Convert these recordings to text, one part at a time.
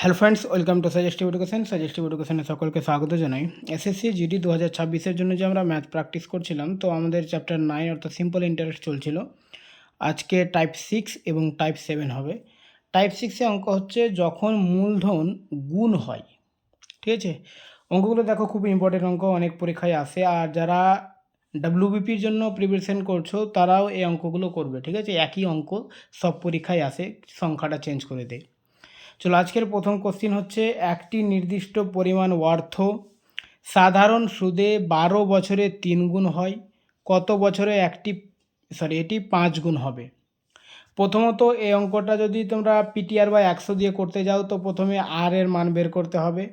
Hello friends welcome to suggestive education suggestive এডুকেশনে সকলকে স্বাগত জানাই। এসএসসি জিডি দু হাজার ছাব্বিশের জন্য যে আমরা ম্যাথ প্র্যাকটিস করছিলাম, তো আমাদের চ্যাপ্টার নাইন অর্থাৎ সিম্পল ইন্টারেস্ট চলছিল। আজকে টাইপ সিক্স এবং টাইপ সেভেন হবে। টাইপ সিক্সে অঙ্ক হচ্ছে যখন মূলধন গুণ হয়। ঠিক আছে? অঙ্কগুলো দেখো, খুব ইম্পর্টেন্ট অঙ্ক, অনেক পরীক্ষায় আসে। আর যারা ডাব্লিউবিপির জন্য প্রিপারেশন করছ, তারাও এই অঙ্কগুলো করবে। ঠিক আছে? একই অঙ্ক, সব পরীক্ষায় আসে, সংখ্যাটা চেঞ্জ করে দেয়। চলো, আজকের প্রথম কোশ্চিন হচ্ছে, একটি নির্দিষ্ট পরিমাণ অর্থ সাধারণ সুদে বারো বছরে তিন গুণ হয়, কত বছরে একটি সরি এটি পাঁচ গুণ হবে। প্রথমত, এই অঙ্কটা যদি তোমরা পিটিআর বা একশো দিয়ে করতে যাও, তো প্রথমে আর এর মান বের করতে হবে।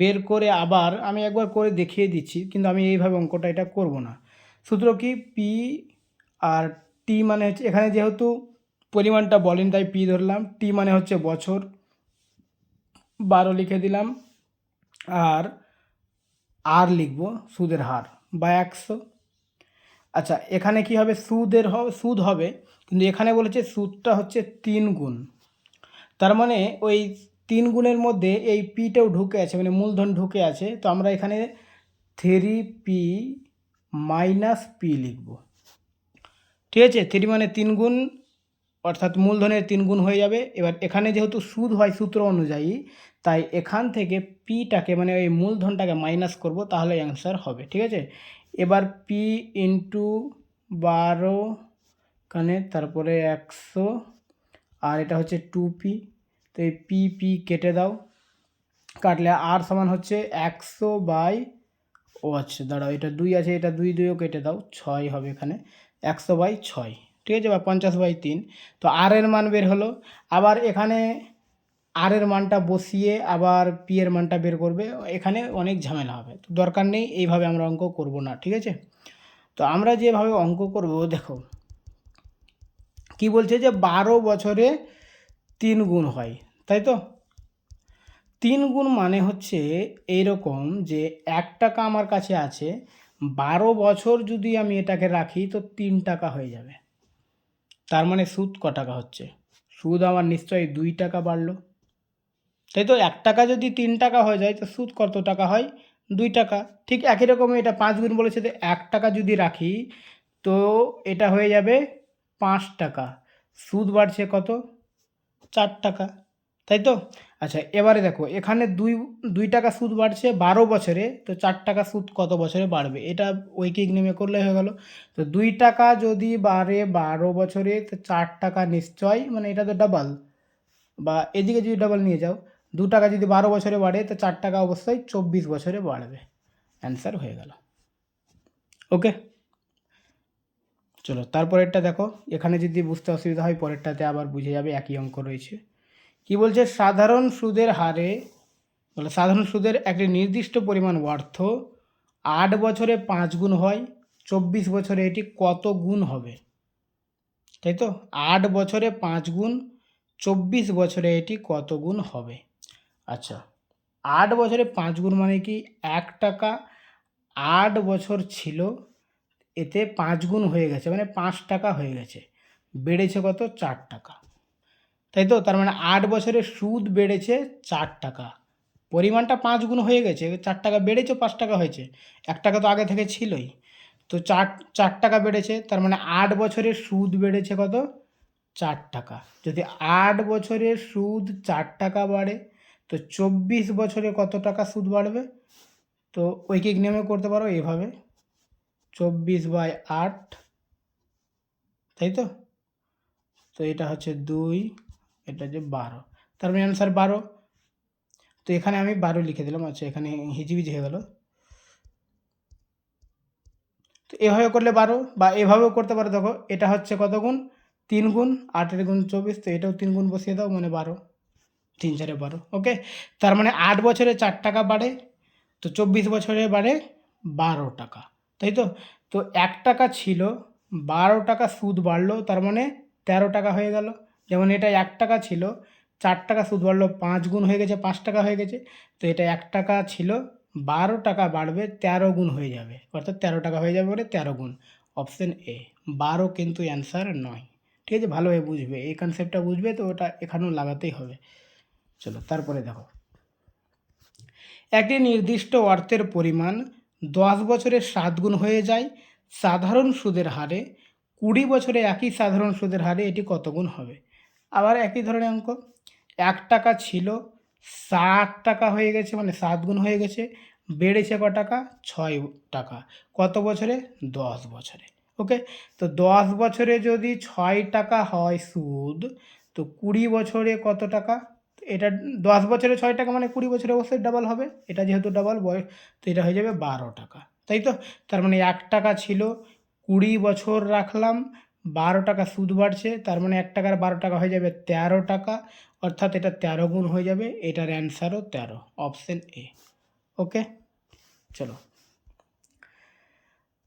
বের করে আবার আমি একবার করে দেখিয়ে দিচ্ছি, কিন্তু আমি এইভাবে অঙ্কটা এটা করব না। সূত্র কি? পি আর টি মানে হচ্ছে, এখানে যেহেতু পরিমাণটা বলেন, তাই পি ধরলাম। টি মানে হচ্ছে বছর বারো লিখে দিলাম। আর আর লিখব সুদের হার বা একশো। আচ্ছা এখানে কি হবে? সুদের সুদ হবে। কিন্তু এখানে বলেছে সুদটা হচ্ছে তিন গুণ। তার মানে ওই তিন গুণের মধ্যে এই পিটাও ঢুকে আছে মানে মূলধন ঢুকে আছে। তো আমরা এখানে থ্রি পি মাইনাস পি লিখব। ঠিক আছে? থ্রি মানে তিন গুণ অর্থাৎ মূলধনের তিন গুণ হয়ে যাবে। এবার এখানে যেহেতু সুদ হয় সূত্র অনুযায়ী, তাই এখান থেকে পিটাকে মানে ওই মূলধনটাকে মাইনাস করব, তাহলে অ্যান্সার হবে, ঠিক আছে? এবার পি ইন্টু বারো এখানে তারপরে একশো, আর এটা হচ্ছে টু পি তো এই পি পি কেটে দাও। কাটলে আর সমান হচ্ছে একশো বাই ও আচ্ছা দাঁড়াও, এটা দুই আছে, এটা দুই দুইও কেটে দাও, ছয় হবে এখানে, একশো বাই ছয়। ঠিক আছে বা পঞ্চাশ বাই তিন। তো আর এর মান বের হলো। আবার এখানে আর এর মানটা বসিয়ে আবার পি এর মানটা বের করবে। এখানে অনেক ঝামেলা হবে। তো দরকার নেই, এইভাবে আমরা অঙ্ক করব না, ঠিক আছে? তো আমরা যেভাবে অঙ্ক করব, দেখো। কি বলছে যে বারো বছরে তিন গুণ হয়, তাই তো? তিন গুণ মানে হচ্ছে এইরকম যে এক টাকা আমার কাছে আছে, বারো বছর যদি আমি এটাকে রাখি তো তিন টাকা হয়ে যাবে। তার মানে সুদ ক টাকা হচ্ছে? সুদ আমার নিশ্চয়ই দুই টাকা বাড়লো। তাই তো এক টাকা যদি তিন টাকা হয়ে যায়, তো সুদ কত টাকা হয়? দুই টাকা। ঠিক একই রকম এটা পাঁচ গুণ বলেছে যে এক টাকা যদি রাখি, তো এটা হয়ে যাবে পাঁচ টাকা। সুদ বাড়ছে কত? চার টাকা। তাই তো? আচ্ছা এবারে দেখো, এখানে দুই দুই টাকা সুদ বাড়ছে বারো বছরে, তো চার টাকা সুদ কত বছরে বাড়বে? এটা ঐকিক নেমে করলে হয়ে গেল। তো দুই টাকা যদি বাড়ে বারো বছরে, তো চার টাকা নিশ্চয় মানে এটা তো ডাবল বা এদিকে যদি ডাবল নিয়ে যাও, দু টাকা যদি বারো বছরে বাড়ে, তো চার টাকা অবশ্যই চব্বিশ বছরে বাড়বে। অ্যান্সার হয়ে গেল। ওকে চলো, তারপরেরটা দেখো, এখানে যদি বুঝতে অসুবিধা হয়, পরেরটাতে আবার বুঝে যাবে, একই অঙ্ক রয়েছে। কি বলছে? সাধারণ সুদের হারে বলে সাধারণ সুদের একটি নির্দিষ্ট পরিমাণ অর্থ আট বছরে পাঁচ গুণ হয়, চব্বিশ বছরে এটি কত গুণ হবে? তাই তো? আট বছরে পাঁচ গুণ, চব্বিশ বছরে এটি কত গুণ হবে? আচ্ছা আট বছরে পাঁচ গুণ মানে কি এক টাকা? আট বছর ছিল, এতে পাঁচ গুণ হয়ে গেছে মানে পাঁচ টাকা হয়ে গেছে, বেড়েছে কত? চার টাকা। তাই তো? তার মানে আট বছরে সুদ বেড়েছে চার টাকা। পরিমাণটা পাঁচ গুণ হয়ে গেছে, চার টাকা বেড়েছে, পাঁচ টাকা হয়েছে। এক টাকা তো আগে থেকে ছিলই। তো চার চার টাকা বেড়েছে, তার মানে আট বছরে সুদ বেড়েছে কত? চার টাকা। যদি আট বছরে সুদ চার টাকা বাড়ে, তো চব্বিশ বছরে কত টাকা সুদ বাড়বে? তো ঐকিক নিয়মে করতে পারো এভাবে। চব্বিশ বাই আট, তাই তো? তো এটা হচ্ছে দুই এটা হচ্ছে বারো। তার মানে অ্যান্সার বারো। তো এখানে আমি বারো লিখে দিলাম আচ্ছা এখানে হিজিবিজি হয়ে গেল। তো এভাবে করলে বারো বা এভাবেও করতে পারো, দেখো, এটা হচ্ছে কত গুণ? তিন গুণ, আটের গুণ চব্বিশ, তো এটাও তিন গুণ বসিয়ে দাও মানে বারো। তিন চারে বারো, ওকে? তার মানে আট বছরে চার টাকা বাড়ে, তো চব্বিশ বছরে বাড়ে বারো টাকা, তাই তো? তো এক টাকা ছিল, বারো টাকা সুদ বাড়লো, তার মানে তেরো টাকা হয়ে গেল। যেমন এটা এক টাকা ছিল, চার টাকা সুদ বাড়লো, পাঁচ গুণ হয়ে গেছে, পাঁচ টাকা হয়ে গেছে। তো এটা এক টাকা ছিল, বারো টাকা বাড়বে, তেরো গুণ হয়ে যাবে। অর্থাৎ তেরো টাকা হয়ে যাবে বলে তেরো গুণ। অপশান এ বারো কিন্তু অ্যান্সার নয়। ঠিক আছে, ভালোভাবে বুঝবে। এই কনসেপ্টটা বুঝবে, তো ওটা এখানেও লাগাতেই হবে। চলো, তারপরে দেখো। একটি নির্দিষ্ট অর্থের পরিমাণ দশ বছরে সাত গুণ হয়ে যায়, সাধারণ সুদের হারে কুড়ি বছরে একই সাধারণ সুদের হারে এটি কত গুণ হবে? আবার একই ধরনের অঙ্ক। এক টাকা ছিল ষাট টাকা হয়ে গেছে মানে সাত গুণ হয়ে গেছে, বেড়েছে ক টাকা? ছয় টাকা। কত বছরে? দশ বছরে। ওকে? তো দশ বছরে যদি ছয় টাকা হয় সুদ, তো কুড়ি বছরে কত টাকা? এটা দশ বছরে ছয় টাকা মানে কুড়ি বছরে অবশ্যই ডাবল হবে। এটা যেহেতু ডাবল বয়স, তো এটা হয়ে যাবে বারো টাকা। তাই তো? তার মানে এক টাকা ছিল, কুড়ি বছর রাখলাম বারো টাকা সুদ বাড়ছে, তার মানে এক টাকার বারো টাকা হয়ে যাবে তেরো টাকা, অর্থাৎ এটা তেরো গুণ হয়ে যাবে, এটার অ্যান্সারও তেরো অপশন এ ওকে চলো।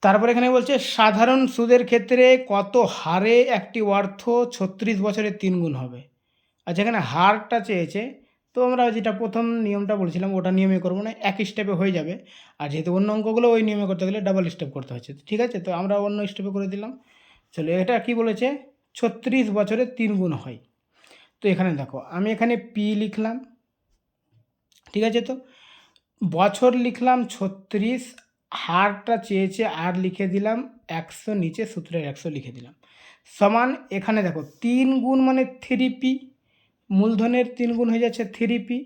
তারপর এখানে বলছে, সাধারণ সুদের ক্ষেত্রে কত হারে একটি অর্থ ছত্রিশ বছরে তিন গুণ হবে? আচ্ছা এখানে হারটা চেয়েছে, তো আমরা যেটা প্রথম নিয়মটা বলছিলাম, ওটা নিয়মে করব না এক স্টেপে হয়ে যাবে। আর যেহেতু অন্য অঙ্কগুলো ওই নিয়মে করতে গেলে ডাবল স্টেপ করতে হচ্ছে, ঠিক আছে? তো আমরা অন্য স্টেপে করে দিলাম। চলো, এটা কি বলেছে? ছত্রিশ বছরে তিন গুণ হয়। তো এখানে দেখো, আমি এখানে পি লিখলাম, ঠিক আছে তো? বছর লিখলাম ছত্রিশ, হারটা চেয়েছে আর লিখে দিলাম একশো, নিচে সূত্রের একশো লিখে দিলাম। সমান এখানে দেখো, তিন গুণ মানে থ্রি পি মূলধনের তিন গুণ হয়ে যাচ্ছে থ্রি পি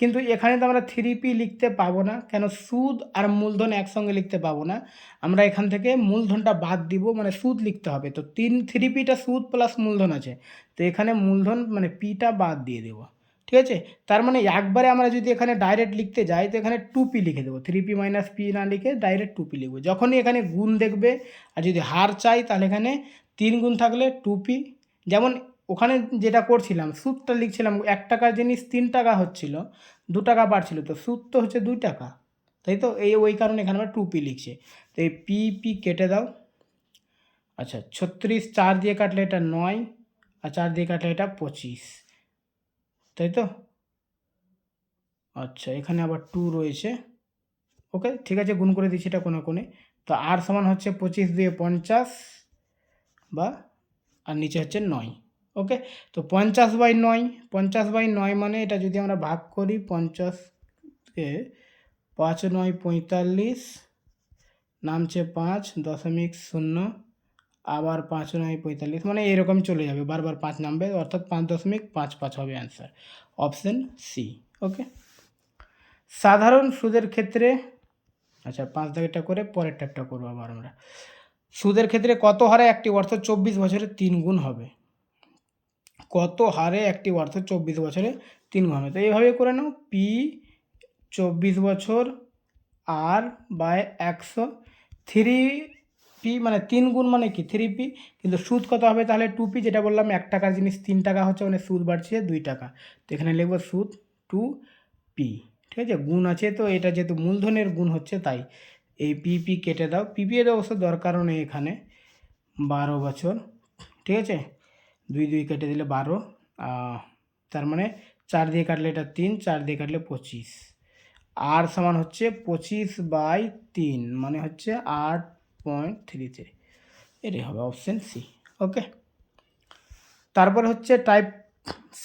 কিন্তু এখানে তো আমরা থ্রি পি লিখতে পাবো না, কেন সুদ আর মূলধন একসঙ্গে লিখতে পাবো না। আমরা এখান থেকে মূলধনটা বাদ দিব মানে সুদ লিখতে হবে। তো তিন থ্রি পিটা সুদ প্লাস মূলধন আছে। তো এখানে মূলধন মানে পিটা বাদ দিয়ে দেবো। ঠিক আছে? তার মানে একবারে আমরা যদি এখানে ডাইরেক্ট লিখতে যাই, তো এখানে টু পি লিখে দেবো। থ্রি পি মাইনাস পি না লিখে ডাইরেক্ট টু পি লিখব। যখনই এখানে গুণ দেখবে, আর যদি হার চাই, তাহলে এখানে তিন গুণ থাকলে টু পি যেমন ওখানে যেটা করছিলাম, সুদটা লিখছিলাম, এক টাকার জিনিস তিন টাকা হচ্ছিল, দু টাকা বাড়ছিল, তো সুদ তো হচ্ছে দুই টাকা। তাই তো? এই ওই কারণে এখানে আমরা টু পি লিখছে। তো এই পি পি কেটে দাও। আচ্ছা ছত্রিশ, চার দিয়ে কাটলে এটা নয়, আর চার দিয়ে কাটলে এটা পঁচিশ। তাই তো? আচ্ছা এখানে আবার টু রয়েছে। ওকে ঠিক আছে, গুণ করে দিচ্ছি এটা কোনো কোণে। তো আর সমান হচ্ছে পঁচিশ দিয়ে পঞ্চাশ, বা, আর নিচে হচ্ছে নয়। ওকে তো পঞ্চাশ বাই নয়, পঞ্চাশ বাই নয় মানে এটা যদি আমরা ভাগ করি পঞ্চাশকে পাঁচ নয় পঁয়তাল্লিশ, নামছে পাঁচ, দশমিক শূন্য, আবার পাঁচ নয় পঁয়তাল্লিশ মানে এরকম চলে যাবে, বারবার পাঁচ নামবে, অর্থাৎ পাঁচ দশমিক পাঁচ পাঁচ হবে অ্যান্সার অপশন সি ওকে সাধারণ সুদের ক্ষেত্রে আচ্ছা পাঁচ দাগেরটা করে পরের ট্যাপটা করব আবার আমরা। সুদের ক্ষেত্রে কত হারে একটি অর্থ চব্বিশ বছরে তিন গুণ হবে? কত হারে একটি অর্থ চব্বিশ বছরে তিন হবে তো এইভাবে করে নাও পি চব্বিশ বছর আর বাই একশো। থ্রি পি মানে তিন গুণ মানে কি? থ্রি পি কিন্তু সুদ কত হবে? তাহলে টু পি যেটা বললাম, এক টাকার জিনিস তিন টাকা হচ্ছে মানে সুদ বাড়ছে দুই টাকা। তো এখানে লিখব সুদ টু পি ঠিক আছে? গুণ আছে তো, এটা যেহেতু মূলধনের গুণ হচ্ছে তাই। এই পি পি কেটে দাও। পিপি এর অবশ্য দরকারও নেই এখানে, বারো বছর। ঠিক আছে? দুই দুই কেটে দিলে বারো তার মানে চার দিয়ে কাটলে এটা তিন, চার দিয়ে কাটলে পঁচিশ। আর সমান হচ্ছে পঁচিশ বাই তিন মানে হচ্ছে আট পয়েন্ট থ্রি থ্রি। এটাই হবে অপশান সি ওকে তারপরে হচ্ছে টাইপ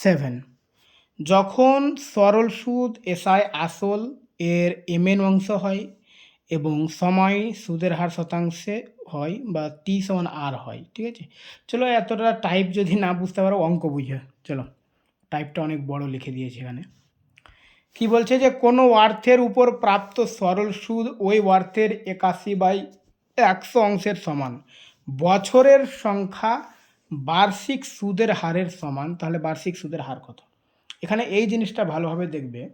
সেভেন যখন সরল সুদ এসআই আসল এর এমএন অংশ হয় এবং সময় সুদের হার শতাংশে হয় বা টি সমান আর হয়, ঠিক আছে? চলো এতটা টাইপ যদি না বুঝতে পারো, অঙ্ক বুঝে। চলো টাইপটা অনেক বড় লিখে দিয়েছে এখানে। কি বলছে যে, কোনো অর্থের উপর প্রাপ্ত সরল সুদ ওই অর্থের একাশি বাই একশো অংশের সমান। বছরের সংখ্যা বার্ষিক সুদের হারের সমান, তাহলে বার্ষিক সুদের হার কত? এখানে এই জিনিসটা ভালোভাবে দেখবে।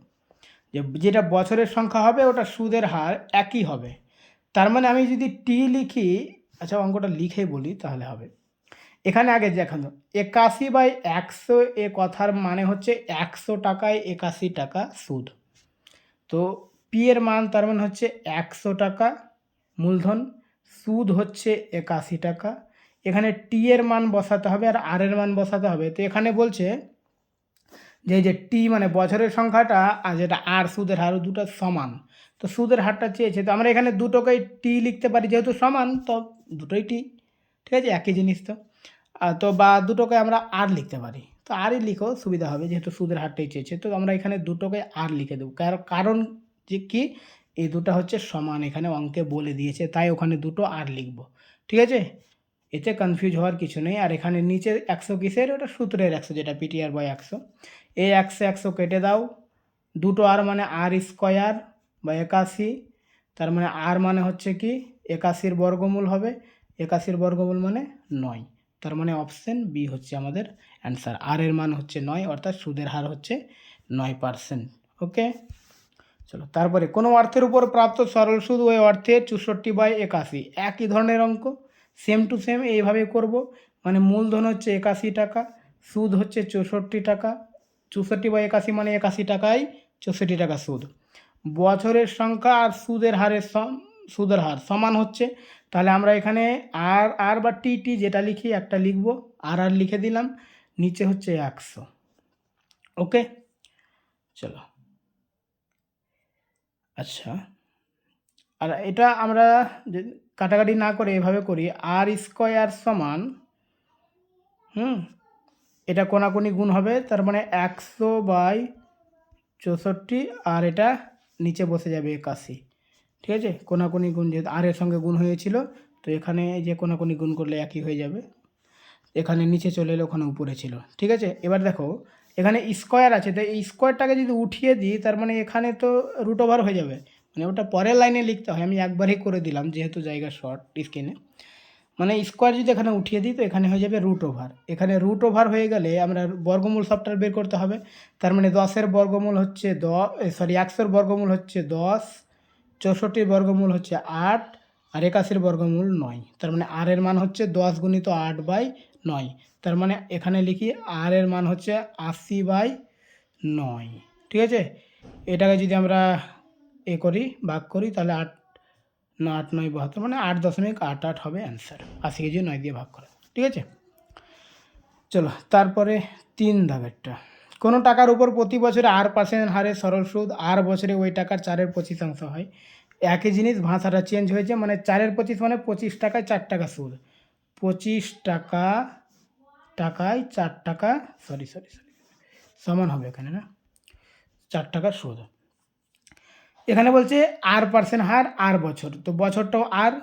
যে যেটা বছরের সংখ্যা হবে, ওটা সুদের হার একই হবে। তার মানে আমি যদি টি লিখি আচ্ছা অঙ্কটা লিখে বলি তাহলে হবে। এখানে আগে দেখানো একাশি বাই একশো এ কথার মানে হচ্ছে একশো টাকায় একাশি টাকা সুদ। তো পি এর মান তার মানে হচ্ছে একশো টাকা মূলধন, সুদ হচ্ছে একাশি টাকা। এখানে টি এর মান বসাতে হবে আর আর এর মান বসাতে হবে। তো এখানে বলছে যে যে টি মানে বছরের সংখ্যাটা আর যেটা আর সুদের হার দুটো সমান। তো সুদের হারটা চেয়েছে। তো আমরা এখানে দুটোকেই টি লিখতে পারি, যেহেতু সমান, তো দুটোই টি ঠিক আছে? একই জিনিস তো। তো বা দুটোকে আমরা আর লিখতে পারি। তো আরই লিখো, সুবিধা হবে, যেহেতু সুদের হারটাই চেয়েছে। তো আমরা এখানে দুটোকে আর লিখে দেবো। কার- কারণ যে কি? এই দুটো হচ্ছে সমান, এখানে অঙ্কে বলে দিয়েছে, তাই ওখানে দুটো আর লিখব। ঠিক আছে? এতে কনফিউজ হওয়ার কিছু নেই। আর এখানে নিচে একশো কিসের? ওটা সূত্রের একশো, যেটা পিটিআর বাই একশো। এই একশো একশো কেটে দাও। দুটো আর মানে আর স্কোয়ার বা একাশি। তার মানে আর মানে হচ্ছে কি? একাশির বর্গমূল হবে। একাশির বর্গমূল মানে নয়। তার মানে অপশান বি হচ্ছে আমাদের অ্যান্সার আর এর মান হচ্ছে নয়, অর্থাৎ সুদের হার হচ্ছে নয় পার্সেন্ট ওকে চলো, তারপরে কোনো অর্থের উপর প্রাপ্ত সরল সুদ ওই অর্থে চৌষট্টি বাই একাশি। একই ধরনের অঙ্ক। সেম টু সেম এইভাবে করব। মানে মূলধন হচ্ছে একাশি টাকা, সুদ হচ্ছে চৌষট্টি টাকা, চৌষট্টি বাই একাশি মানে একাশি টাকায় চৌষট্টি টাকা সুদ। বছরের সংখ্যা আর সুদের হারের সুদের হার সমান হচ্ছে। তাহলে আমরা এখানে আর আর বা টি টি যেটা লিখি একটা লিখব। আর আর লিখে দিলাম। নিচে হচ্ছে একশো। ওকে? চলো। আচ্ছা। আর এটা আমরা কাটাকাটি না করে এভাবে করি। আর স্কোয়ার সমান, হুম, এটা কোনাকুনি গুণ হবে, তার মানে একশো বাই চৌষট্টি, আর এটা নিচে বসে যাবে একাশি। ঠিক আছে? কোনাকুনি গুণ যেহেতু আর এর সঙ্গে গুণ হয়েছিল, তো এখানে যে কোনাকুনি গুণ করলে একই হয়ে যাবে। এখানে নিচে চলে এলে, ওখানে উপরে ছিল। ঠিক আছে? এবার দেখো, এখানে স্কোয়ার আছে, তো এই স্কোয়ারটাকে যদি উঠিয়ে দিই, তার মানে এখানে তো রুট ওভার হয়ে যাবে। মানে ওটা পরের লাইনে লিখতে হয়, আমি একবারই করে দিলাম যেহেতু জায়গা শর্ট স্ক্রিনে মানে স্কোয়ার যদি এখানে উঠিয়ে দিই তো এখানে হয়ে যাবে রুট ওভার এখানে রুট ওভার হয়ে গেলে আমরা বর্গমূল সবটার বের করতে হবে। তার মানে দশের বর্গমূল হচ্ছে দ সরি একশোর বর্গমূল হচ্ছে দশ, চৌষট্টির বর্গমূল হচ্ছে আট, আর একাশির বর্গমূল নয়। তার মানে আর এর মান হচ্ছে দশ গুণিত আট বাই নয়। তার মানে এখানে লিখি আর এর মান হচ্ছে আশি বাই নয়। ঠিক আছে? এটাকে যদি আমরা এ করি ভাগ করি তাহলে আট না আট নয় বাহাত্তর মানে আট দশমিক আট আট হবে অ্যান্সার আশি কেজি নয় দিয়ে ভাগ করা ঠিক আছে চলো তারপরে তিন দাগেরটা কোনো টাকার উপর প্রতি বছরে আর পার্সেন্ট হারে সরল সুদ আর বছরে ওই টাকার চারের পঁচিশাংশ হয় একই জিনিস ভাষাটা চেঞ্জ হয়েছে মানে চারের পঁচিশ মানে পঁচিশ টাকায় চার টাকা সুদ পঁচিশ টাকা টাকায় চার টাকা সরি সরি সরি সমান হবে এখানে না চার টাকা সুদ এখানে বলছে আর পার্সেন্ট হার, আর বছর। তো বছরটাও আর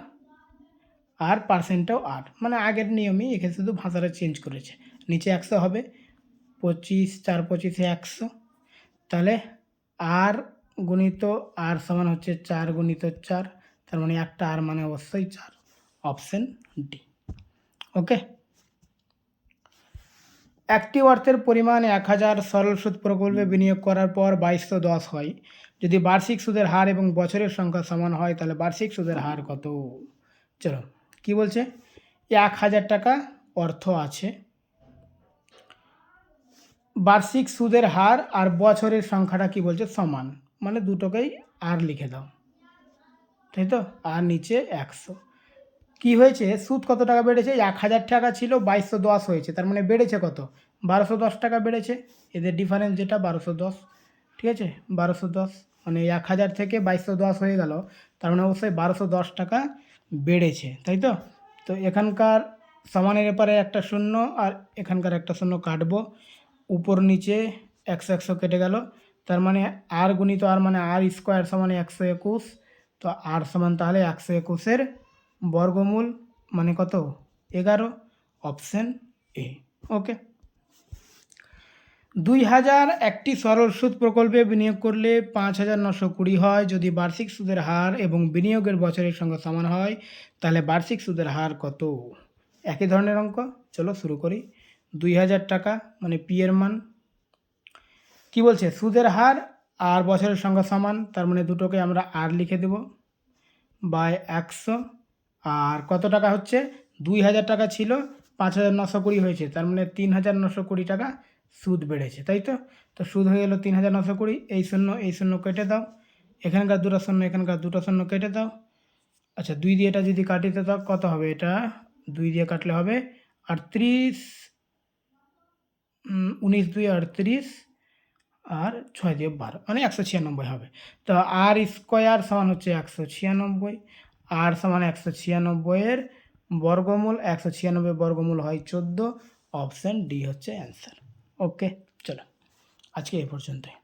আর পার্সেন্টটাও আর। মানে আগের নিয়মই এখানে শুধু ভাষাটা চেঞ্জ করেছে। নিচে একশো হবে, পঁচিশ, চার পঁচিশে একশো। তাহলে আর গুণিত আর সমান হচ্ছে চার গুণিত চার। তার মানে একটা আর মানে অবশ্যই চার। অপশন ডি ওকে একটি অর্থের পরিমাণ এক হাজার সরল সুদ প্রকল্পে বিনিয়োগ করার পর বাইশশো দশ হয়। যদি বার্ষিক সুদের হার এবং বছরের সংখ্যা সমান হয়, তাহলে বার্ষিক সুদের হার কত? চলো, কি বলছে? এক হাজার টাকা অর্থ আছে। বার্ষিক সুদের হার আর বছরের সংখ্যাটা কি বলছে? সমান। মানে দুটোকেই আর লিখে দাও। তাই তো? আর নিচে একশো। কি হয়েছে? সুদ কত টাকা বেড়েছে? এক হাজার টাকা ছিল, বাইশশো দশ হয়েছে। তার মানে বেড়েছে কত? বারোশো দশ টাকা বেড়েছে। এদের ডিফারেন্স যেটা, বারোশো দশ। ঠিক আছে? বারোশো দশ। মানে এক হাজার থেকে বাইশশো দশ হয়ে গেল। তার মানে অবশ্যই বারোশো দশ টাকা বেড়েছে, তাই তো? তো এখানকার সমানের এপারে একটা শূন্য আর এখানকার একটা শূন্য কাটবো। উপর নিচে একশো একশো কেটে গেল। তার মানে আর গুণিত আর মানে আর স্কোয়ার সমান একশো একুশ। তো আর সমান তাহলে একশো একুশের বর্গমূল মানে কত? এগারো, অপশান এ। ওকে। দুই হাজার একটি সরল সুদ প্রকল্পে বিনিয়োগ করলে পাঁচ হাজার নশো কুড়ি হয়। যদি বার্ষিক সুদের হার এবং বিনিয়োগের বছরের সঙ্গে সমান হয়, তাহলে বার্ষিক সুদের হার কত? একই ধরনের অঙ্ক। চলো শুরু করি। দুই হাজার টাকা মানে পি এর মান। কি বলছে? সুদের হার আর বছরের সঙ্গে সমান, তার মানে দুটোকে আমরা আর লিখে দেব। বাই একশো। আর কত টাকা হচ্ছে? দুই হাজার টাকা ছিল, পাঁচ হাজার নশো কুড়ি হয়েছে, তার মানে তিন হাজার নশো কুড়ি টাকা সুদ বেড়েছে, তাই তো? তো সুদ হয়ে গেলো তিন হাজার নশো কুড়ি, এই শূন্য এই শূন্য কেটে দাও। এখানকার দুটো শূন্য, এখানকার দুটো শূন্য কেটে দাও। আচ্ছা দুই দিয়ে এটা যদি কাটিতে দাও, কত হবে এটা? দুই দিয়ে কাটলে হবে আটত্রিশ উনিশ দুই আটত্রিশ আর ছয় দিয়ে বারো মানে একশো ছিয়ানব্বই হবে। তো আর স্কোয়ার সমান হচ্ছে একশো ছিয়ানব্বই, আর সমান একশো ছিয়ানব্বইয়ের বর্গমূল, একশো ছিয়ানব্বই বর্গমূল হয় চোদ্দ, অপশান ডি হচ্ছে অ্যান্সার। ওকে চলো। আজকে এই পর্যন্তই।